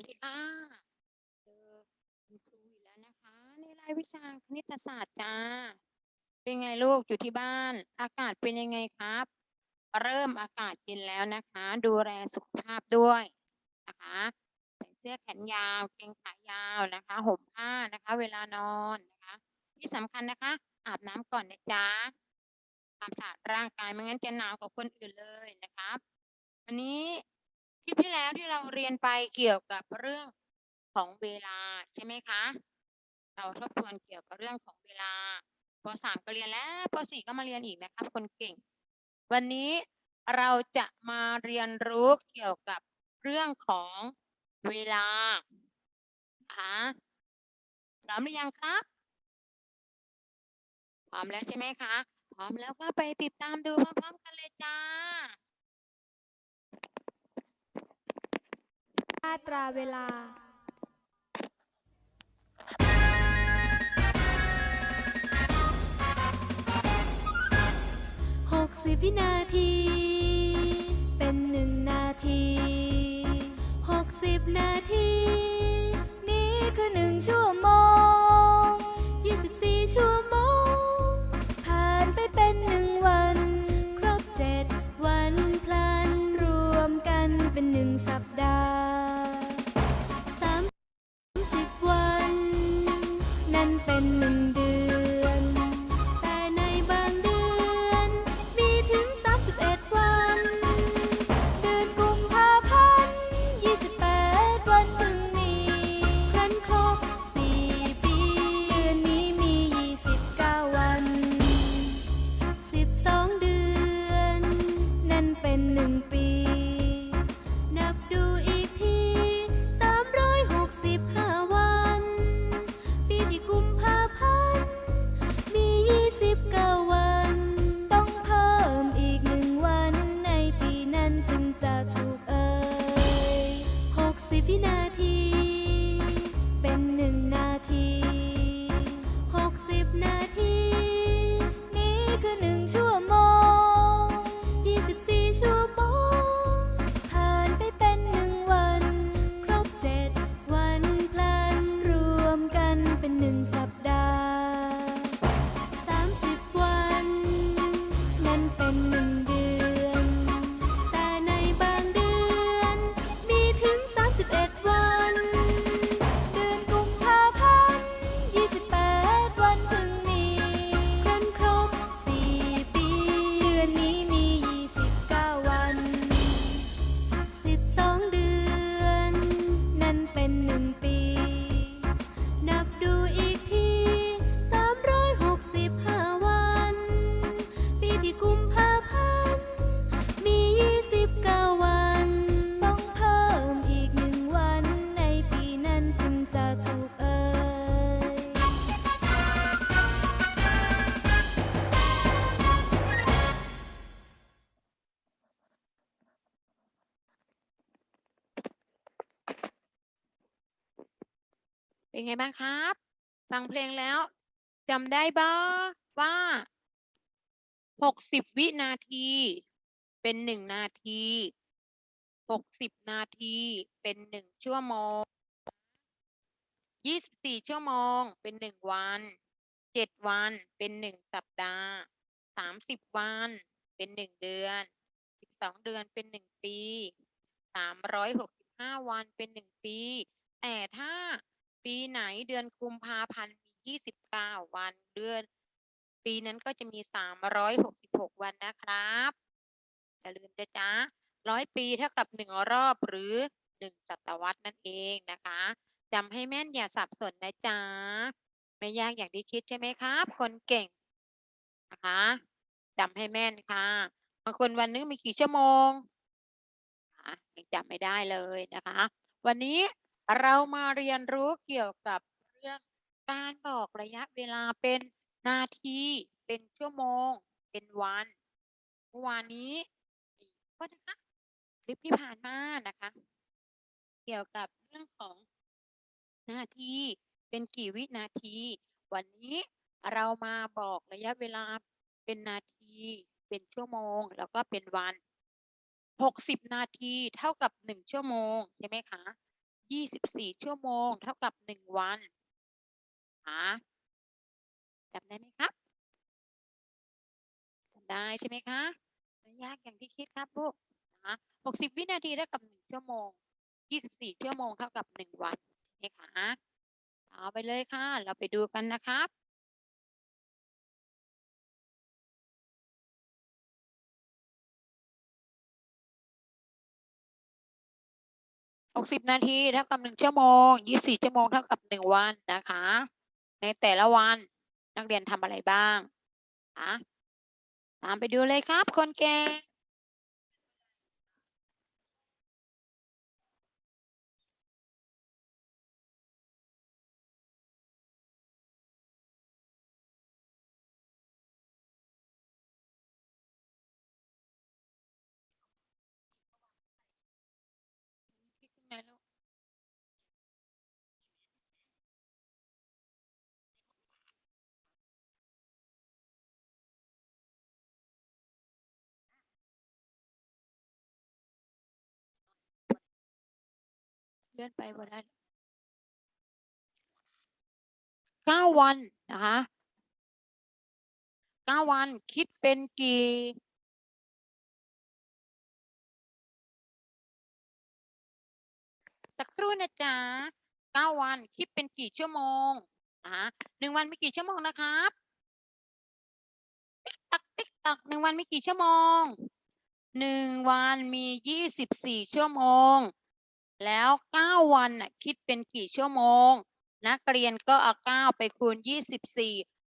วัสดีค่ะเจอคุณครูอีกแล้วนะคะ ในรายวิชาคณิตศาสตร์จ้าเป็นไงลูกอยู่ที่บ้าน อากาศเป็นยังไงครับ เริ่มอากาศเย็นแล้วนะคะ ดูแลสุขภาพด้วยนะคะใส่เสื้อแขนยาวเกงขายาวนะคะห่มผ้านะคะ เวลานอนนะคะ ที่สำคัญนะคะ อาบน้ำก่อนนะจ๊ะความสะอาดร่างกายไม่งั้นจะหนาวกว่าคนอื่นเลยนะครับวันนี้ คลิปที่แล้วที่เราเรียนไปเกี่ยวกับเรื่องของเวลาใช่ไหมคะ เราทบทวนเกี่ยวกับเรื่องของเวลาปสามก็เรียนแล้วปสี่ก็มาเรียนอีกนะครับ คนเก่ง วันนี้เราจะมาเรียนรู้เกี่ยวกับเรื่องของเวลาค่ะพร้อมหรือยังครับ พร้อมแล้วใช่ไหมคะ พร้อมแล้วก็ไปติดตามดูพร้อมๆกันเลยจ้า มาตราเวลาหกสิบวินาที เป็นหนึ่งนาทีหกสิบนาที นี่คือหนึ่งชั่วโมง นั่นเป็นหนึ่ง เป็นไงบ้างครับ ฟังเพลงแล้วจำได้บ้าว่าหกสิบวินาที เป็นหนึ่งนาทีหกสิบนาที เป็นหนึ่งชั่วโมงยี่สิบสี่ชั่วโมง เป็นหนึ่งวันเจ็ดวัน เป็นหนึ่งสัปดาห์สามสิบวัน เป็นหนึ่งเดือนสิบสองเดือน เป็นหนึ่งปีสามร้อยหกสิบห้าวัน เป็นหนึ่งปี แต่ถ้า ปีไหนเดือนกุมภาพันธ์มียี่สิบเก้าวันเดือน ปีนั้นก็จะมีสามร้อยหกสิบหกวันนะครับอย่าลืมนะจ๊ะร้อยปีเท่ากับหนึ่งรอบหรือหนึ่งศตวรรษนั่นเองนะคะจำให้แม่นอย่าสับสนนะจ๊ะไม่ยากอย่างที่คิดใช่ไหมครับ คนเก่งนะคะจำให้แม่นค่ะบางคนวันนึงมีกี่ชั่วโมงยังจำไม่ได้เลยนะคะ วันนี้ เรามาเรียนรู้เกี่ยวกับเรื่องการบอกระยะเวลาเป็นนาที เป็นชั่วโมง เป็นวันเมื่อวานนี้ก็นะคะคลิปที่ผ่านมานะคะ เกี่ยวกับเรื่องของนาที เป็นกี่วินาที วันนี้เรามาบอกระยะเวลาเป็นนาที เป็นชั่วโมง แล้วก็เป็นวันหกสิบนาทีเท่ากับหนึ่งชั่วโมง ใช่ไหมคะ ยี่สิบสี่ชั่วโมง เท่ากับหนึ่งวันหาจำได้ไหมครับจำได้ใช่ไหมคะไม่ยากอย่างที่คิดครับลูกนะหกสิบวินาทีเท่ากับหนึ่งชั่วโมงยี่สิบสี่ชั่วโมงเท่ากับหนึ่งวันใช่ไหมคะเอาไปเลยค่ะ เราไปดูกันนะครับ หกสิบนาทีเท่ากับหนึ่งชั่วโมงยี่สี่ชั่วโมงเท่ากับหนึ่งวันนะคะ ในแต่ละวันนักเรียนทำอะไรบ้างอะตามไปดูเลยครับ คนเก่ง เลื่อนไปบนนั้นเก้าวันนะคะเก้าวันคิดเป็นกี่สักครู่นะจ๊ะเก้าวันคิดเป็นกี่ชั่วโมงนะคะหนึ่งวันมีกี่ชั่วโมงนะครับติ๊กตักติ๊กตักหนึ่งวันมีกี่ชั่วโมงหนึ่งวันมียี่สิบสี่ชั่วโมง แล้วเก้าวันน่ะคิดเป็นกี่ชั่วโมง นักเรียนก็เอาเก้าไปคูณยี่สิบสี่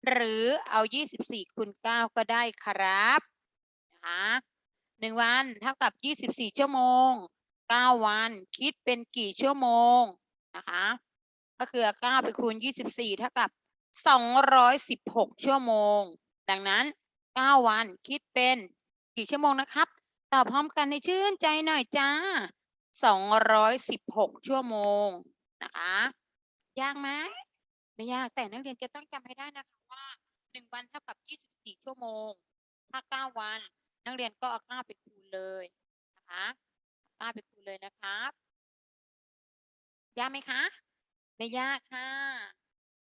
หรือเอายี่สิบสี่คูณเก้าก็ได้ครับนะคะหนึ่งวันเท่ากับยี่สิบสี่ชั่วโมงเก้าวันคิดเป็นกี่ชั่วโมงนะคะก็คือเก้าไปคูณยี่สิบสี่เท่ากับสองร้อยสิบหกชั่วโมง ดังนั้นเก้าวันคิดเป็นกี่ชั่วโมงนะครับ ตอบพร้อมกันในชื่นใจหน่อยจ้า สองร้อยสิบหกชั่วโมงนะคะยากไหมไม่ยากแต่นักเรียนจะต้องจำให้ได้นะคะว่าหนึ่งวันเท่ากับยี่สิบสี่ชั่วโมง ถ้าเก้าวัน นักเรียนก็เอาเก้าไปคูณเลยนะคะเก้าไปคูณเลยนะครับยากไหมคะ ไม่ยากค่ะ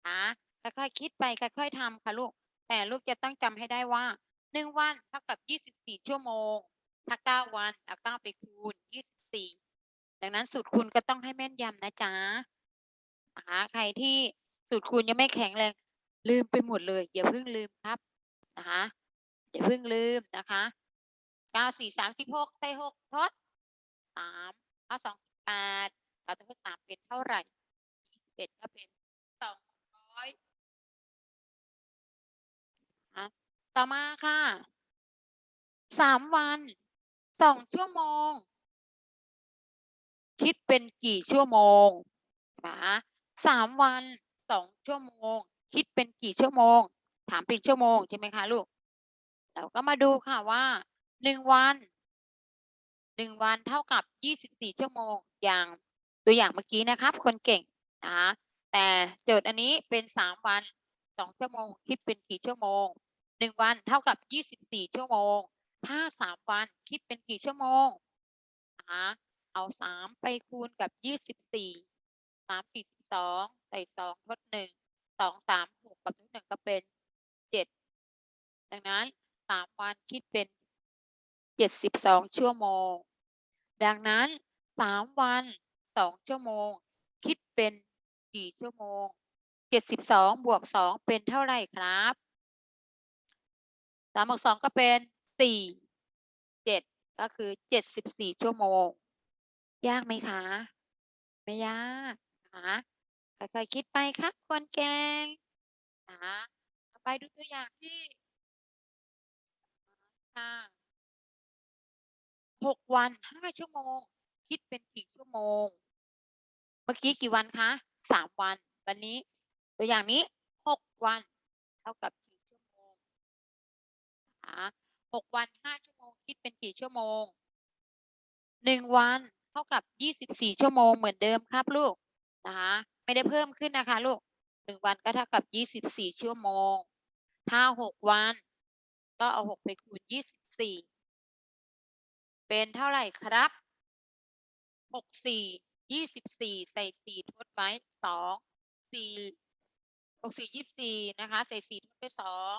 อะค่อยๆคิดไปค่อยๆทำค่ะลูก แต่ลูกจะต้องจำให้ได้ว่าหนึ่งวันเท่ากับยี่สิบสี่ชั่วโมง ถ้าเก้าวันเอาเก้าไปคูณยี่สิบสี่ ดังนั้นสูตรคูณก็ต้องให้แม่นยำนะจ๊ะนะคะใครที่สูตรคูณยังไม่แข็งแรงลืมไปหมดเลยอย่าเพิ่งลืมครับนะคะอย่าเพิ่งลืมนะคะเก้าสี่สามสิบหกใส่หกทดสามเก้าสองสิบแปดเราจะทดสามเป็นเท่าไหร่ยี่สิบเอ็ดก็เป็นสองร้อยต่อมาค่ะสามวันสองชั่วโมง คิดเป็นกี่ชั่วโมงนะสามวันสองชั่วโมง คิดเป็นกี่ชั่วโมง ถามเป็นชั่วโมงใช่ไหมคะลูกเราก็มาดูค่ะว่าหนึ่งวันหนึ่งวันเท่ากับยี่สิบสี่ชั่วโมงอย่างตัวอย่างเมื่อกี้นะครับ คนเก่งนะแต่โจทย์อันนี้เป็นสามวันสองชั่วโมง คิดเป็นกี่ชั่วโมงหนึ่งวันเท่ากับยี่สิบสี่ชั่วโมง ถ้าสามวันคิดเป็นกี่ชั่วโมงนะ เอาสามไปคูณกับยี่สิบสี่สามสี่สิบสองใส่สองทดหนึ่งสองสามหกกับทดหนึ่งก็เป็นเจ็ดดังนั้นสามวันคิดเป็นเจ็ดสิบสองชั่วโมง ดังนั้นสามวันสองชั่วโมง คิดเป็นกี่ชั่วโมงเจ็ดสิบสองบวกสองเป็นเท่าไหร่ครับสามบวกสองก็เป็นสี่เจ็ดก็คือเจ็ดสิบสี่ชั่วโมง ยากไหมคะ ไม่ยากนะคะค่อยๆคิดไปครับคนแกงนะคะต่อไปดูตัวอย่างที่ค่ะหกวันห้าชั่วโมง คิดเป็นกี่ชั่วโมง เมื่อกี้กี่วันคะสามวัน วันนี้ ตัวอย่างนี้หกวัน เท่ากับกี่ชั่วโมงนะหกวันห้าชั่วโมง คิดเป็นกี่ชั่วโมงหนึ่งวัน เท่ากับยี่สิบสี่ชั่วโมงเหมือนเดิมครับลูกนะคะไม่ได้เพิ่มขึ้นนะคะลูกหนึ่งวันก็เท่ากับยี่สิบสี่ชั่วโมง ถ้าหกวัน ก็เอาหกไปคูณยี่สิบสี่เป็นเท่าไหร่ครับหกสี่ยี่สิบสี่ใส่สี่ทดไว้สองสี่หกสี่ยี่สิบสี่นะคะ ใส่สี่ทดไปสอง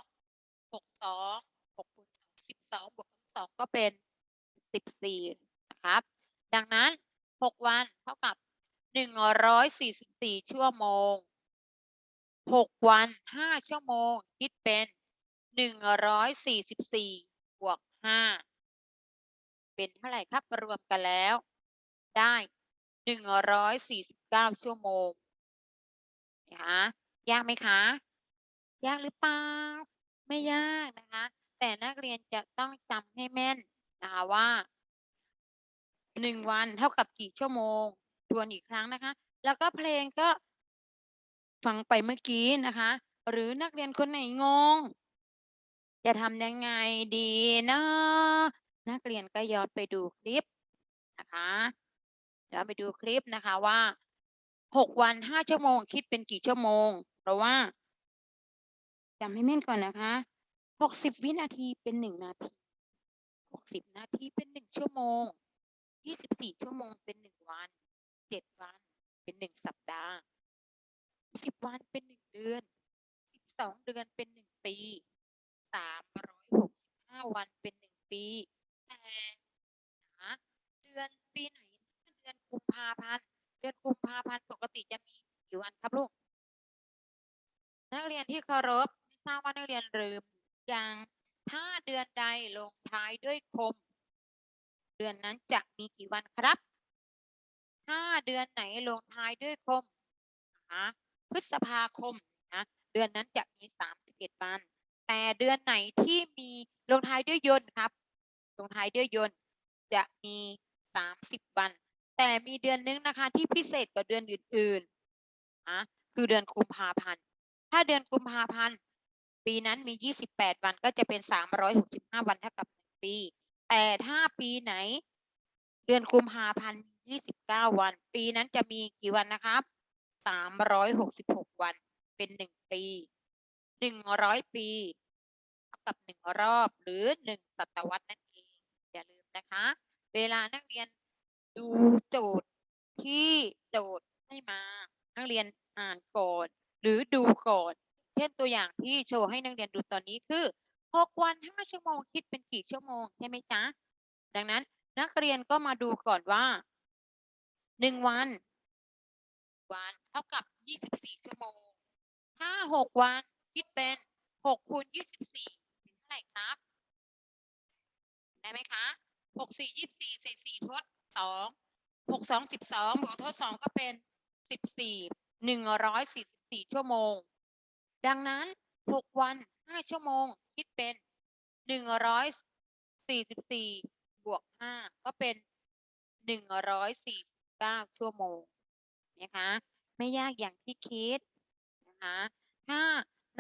หกสองหกคูณสองสิบวกกับสองก็เป็นสิบสี่นะครับ ดังนั้นหกวันเท่ากับหนึ่งร้อยสี่สิบสี่ชั่วโมงหกวันห้าชั่วโมง คิดเป็นหนึ่งร้อยสี่สิบวกห้าเป็นเท่าไหร่ครับ รวมกันแล้ว ได้หนึ่งร้อยสี่สิบเก้าชั่วโมงนะคะยากไหมคะ ยากหรือเปล่า ไม่ยากนะคะ แต่นักเรียนจะต้องจำให้แม่นนะคะว่า หนึ่งวันเท่ากับกี่ชั่วโมงทวนอีกครั้งนะคะ แล้วก็เพลงก็ฟังไปเมื่อกี้นะคะ หรือนักเรียนคนไหนงง จะทำยังไงดีนะนักเรียนก็ย้อนไปดูคลิปนะคะย้อนไปดูคลิปนะคะว่าหกวันห้าชั่วโมงคิดเป็นกี่ชั่วโมง เพราะว่าจำให้แม่นก่อนนะคะหกสิบวินาทีเป็นหนึ่งนาทีหกสิบนาทีเป็นหนึ่งชั่วโมง ยี่สิบสี่ชั่วโมงเป็นหนึ่งวันเจ็ดวันเป็นหนึ่งสัปดาห์สิบวันเป็นหนึ่งเดือนสิบสองเดือนเป็นหนึ่งปีสามร้อยหกสิบห้าวันเป็นหนึ่งปี แต่นะเดือนปีไหนเดือนกุมภาพันธ์เดือนกุมภาพันธ์ปกติจะมีกี่วันครับลูก นักเรียนที่เคารพไม่ทราบว่านักเรียนลืมยังถ้าเดือนใดลงท้ายด้วยคม เดือนนั้นจะมีกี่วันครับถ้าเดือนไหนลงท้ายด้วยคมนะคะพฤษภาคมนะเดือนนั้นจะมีสามสิบเอ็ดวัน แต่เดือนไหนที่มีลงท้ายด้วยยนต์ครับ ลงท้ายด้วยยนต์จะมีสามสิบวัน แต่มีเดือนนึงนะคะที่พิเศษกว่าเดือนอื่นๆนะคือเดือนกุมภาพันธ์ ถ้าเดือนกุมภาพันธ์ ปีนั้นมี 28 วันก็จะเป็น 365 วันเท่ากับ1ปี แต่ถ้าปีไหน เดือนกุมภาพันธ์มี29วัน ปีนั้นจะมีกี่วันนะครับ366วัน เป็น1ปี100ปีเท่ากับ1รอบหรือ1ศตวรรษนั่นเอง อย่าลืมนะคะ เวลานักเรียนดูโจทย์ที่โจทย์ให้มา นักเรียนอ่านก่อน หรือดูก่อน เช่นตัวอย่างที่โชว์ให้นักเรียนดูตอนนี้คือ 6วัน5ชั่วโมงคิดเป็นกี่ชั่วโมงใช่ไหมจ๊ะ ดังนั้นนักเรียนก็มาดูก่อนว่า1วัน วันเท่ากับ24ชั่วโมงถ้า6วันคิดเป็น6คูณ24เป็นเท่าไหร่ครับ ได้ไหมคะ6 4 24ใส่4ทด2 6 2 12บวกทด2ก็เป็น14 144ชั่วโมง ดังนั้น6วัน 5ชั่วโมง คิดเป็น144บวก5ก็เป็น149ชั่วโมงนะคะไม่ยากอย่างที่คิดนะคะถ้า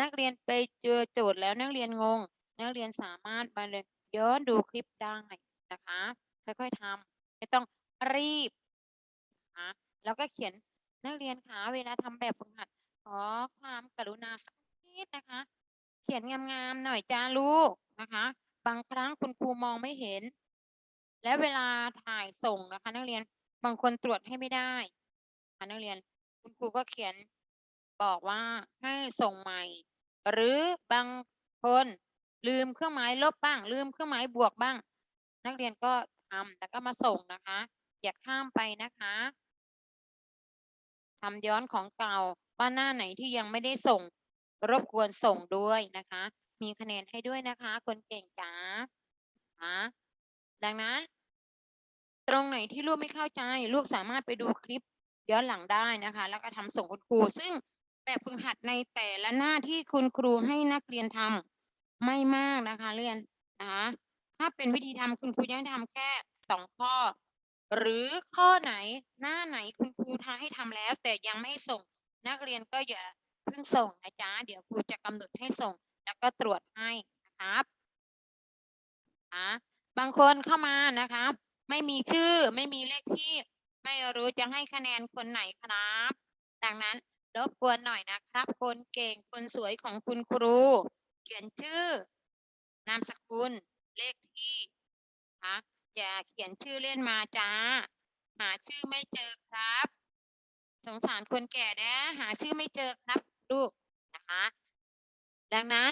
นักเรียนไปเจอโจทย์แล้วนักเรียนงง นักเรียนสามารถมาเลยย้อนดูคลิปได้นะคะค่อยๆทำไม่ต้องรีบนะคะแล้วก็เขียนนักเรียนคะเวลาทำแบบฝึกหัดขอความกรุณาสักนิดนะคะ เขียนงามๆหน่อยจ้าลูกนะคะ บางครั้งคุณครูมองไม่เห็น และเวลาถ่ายส่งนะคะ นักเรียนบางคนตรวจให้ไม่ได้ค่ะนักเรียนคุณครูก็เขียนบอกว่าให้ส่งใหม่ หรือบางคนลืมเครื่องหมายลบบ้าง ลืมเครื่องหมายบวกบ้าง นักเรียนก็ทำแล้วก็มาส่งนะคะ อย่าข้ามไปนะคะทำย้อนของเก่าว่าหน้าไหนที่ยังไม่ได้ส่ง รบกวนส่งด้วยนะคะ มีคะแนนให้ด้วยนะคะ คนเก่งจ๋านะดังนั้น ตรงไหนที่ลูกไม่เข้าใจ ลูกสามารถไปดูคลิปย้อนหลังได้นะคะ แล้วก็ทำส่งคุณครู ซึ่งแบบฝึกหัดในแต่ละหน้าที่คุณครูให้นักเรียนทำไม่มากนะคะเรียนนะคะถ้าเป็นวิธีทำคุณครูยังทำแค่สองข้อ หรือข้อไหนหน้าไหนคุณครูทาให้ทำแล้ว แต่ยังไม่ส่งนักเรียนก็อย่า พิ่งส่งนะจ๊ะ เดี๋ยวครูจะกำหนดให้ส่ง แล้วก็ตรวจให้นะครับอะบางคนเข้ามานะคะ ไม่มีชื่อไม่มีเลขที่ ไม่รู้จะให้คะแนนคนไหนครับ ดังนั้นรบกวนหน่อยนะครับ คนเก่งคนสวยของคุณครู เขียนชื่อนามสกุลเลขที่คะอย่าเขียนชื่อเล่นมาจ้า หาชื่อไม่เจอครับ สงสารคนแก่นะหาชื่อไม่เจอครับ ลูกนะคะดังนั้น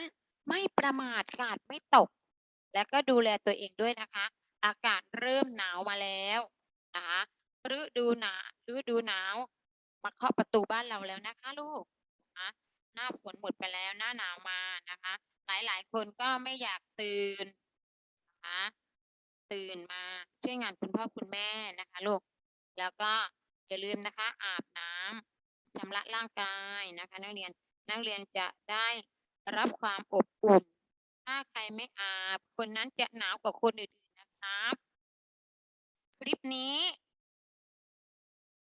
ไม่ประมาทกาดไม่ตก แล้วก็ดูแลตัวเองด้วยนะคะ อากาศเริ่มหนาวมาแล้วนะคะฤดูหนาวฤดูหนาวมาเคาะประตูบ้านเราแล้วนะคะลูกนะคะหน้าฝนหมดไปแล้วหน้าหนาวมานะคะ หลายๆ คนก็ไม่อยากตื่นนะคะตื่นมาช่วยงานคุณพ่อคุณแม่นะคะลูกแล้วก็อย่าลืมนะคะ อาบน้ำ ชำระร่างกายนะคะนักเรียนนักเรียนจะได้รับความอบอุ่น ถ้าใครไม่อาบ คนนั้นจะหนาวกว่าคนอื่นๆนะครับ คลิปนี้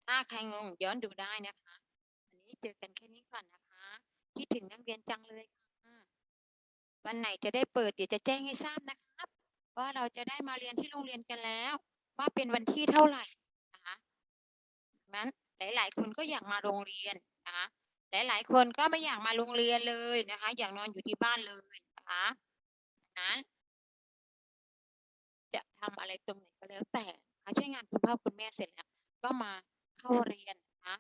ถ้าใครงงย้อนดูได้นะคะวันนี้เจอกันแค่นี้ก่อนนะคะ คิดถึงนักเรียนจังเลยค่ะวันไหนจะได้เปิดเดี๋ยวจะแจ้งให้ทราบนะครับว่าเราจะได้มาเรียนที่โรงเรียนกันแล้ว ว่าเป็นวันที่เท่าไหร่นะคะดังนั้น หลาย ๆ คนก็อยากมาโรงเรียนนะคะหลาย ๆ คนก็ไม่อยากมาโรงเรียนเลยนะคะ อยากนอนอยู่ที่บ้านเลยนะคะนั้นจะทำอะไรตรงไหนก็แล้วแต่นะคะช่วยงานคุณพ่อคุณแม่เสร็จแล้ว ก็มาเข้าเรียนนะคะ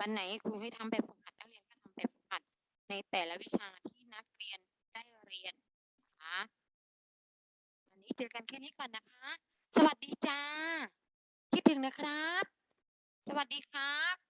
วันไหนครูให้ทำแบบฝึกหัดนักเรียนก็ทำแบบฝึกหัดในแต่ละวิชาที่นักเรียนได้เรียนนะคะวันนี้เจอกันแค่นี้ก่อนนะคะ สวัสดีจ้า คิดถึงนะครับ สวัสดีครับ